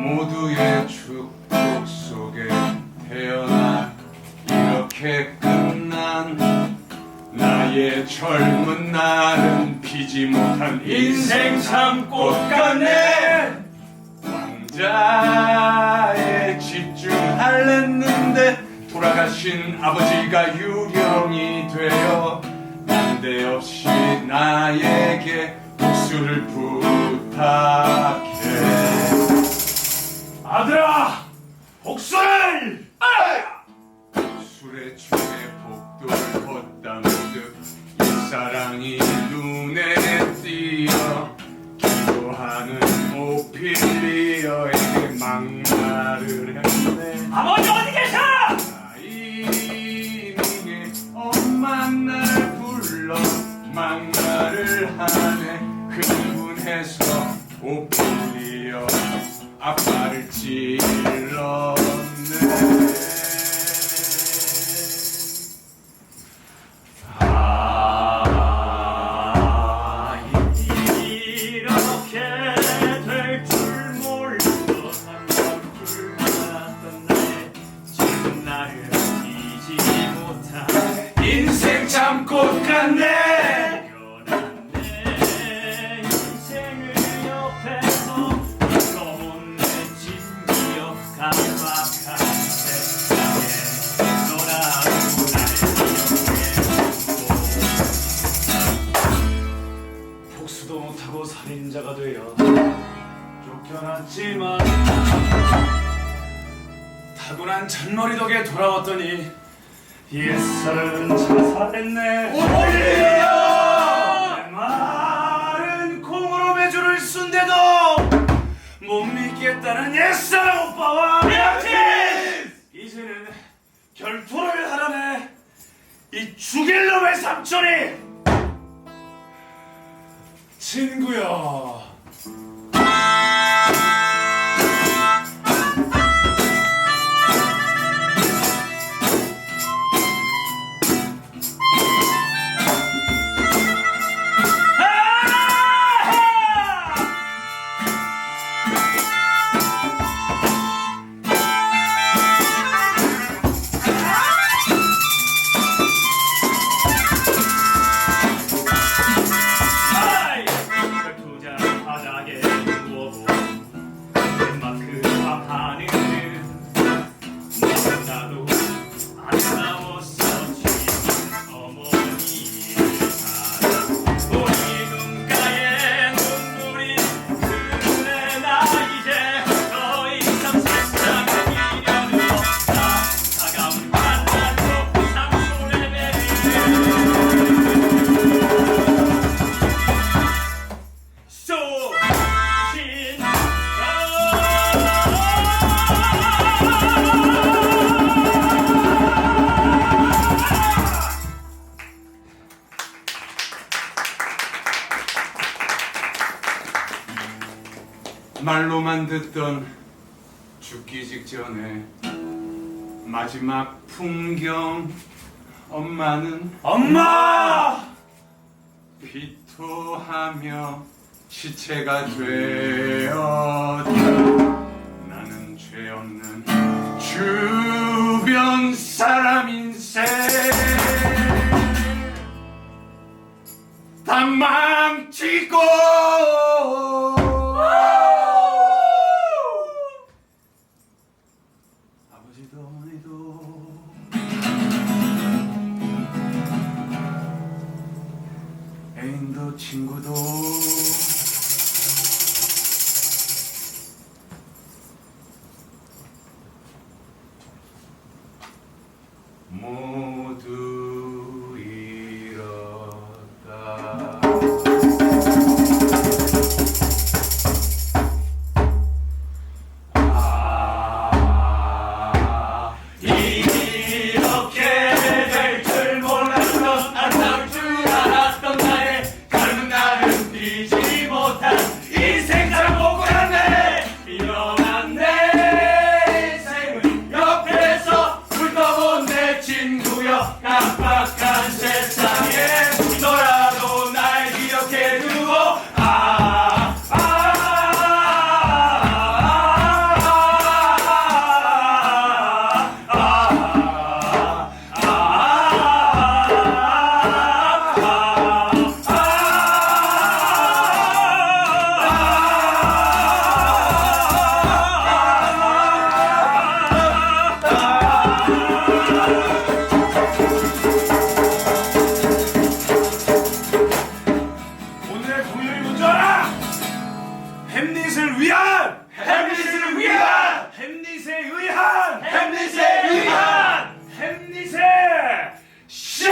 모두의 축복 속에 태어나 이렇게 끝난 나의 젊은 날은 피지 못한 인생 삼꽃 같네. 왕자에 집중할랬는데 돌아가신 아버지가 유령이 되어 난데없이 나에게 복수를 부탁해. 복수를! 술에 취해 복도를 걷다 문득 옛사랑이 눈에 띄어 기도하는 오피리어에게 막말을 했네 아버지 어디 계셔? 타이밍에 엄마 날 불러 막말을 하네 흥분해서 오피리 복수도 못하고 살인자가 되어 쫓겨났지만 타고난 잔머리 덕에 돌아왔더니 옛사람은 자살했네. 내 마른 콩으로 매주를 쓴데도 못 믿겠다는 옛사람 오빠와 이제는 결투를 하라네. 이 죽일 놈의 삼촌이 친구야 말로만 듣던 죽기 직전에 마지막 풍경 엄마는 엄마! 비토하며 시체가 되었다. 나는 죄 없는 주변 사람 인생 다 망치고 애인도 친구도 햄릿을 위한! 햄릿을 위한! 햄릿에 의한! 햄릿에 의한! 햄릿의 쇼!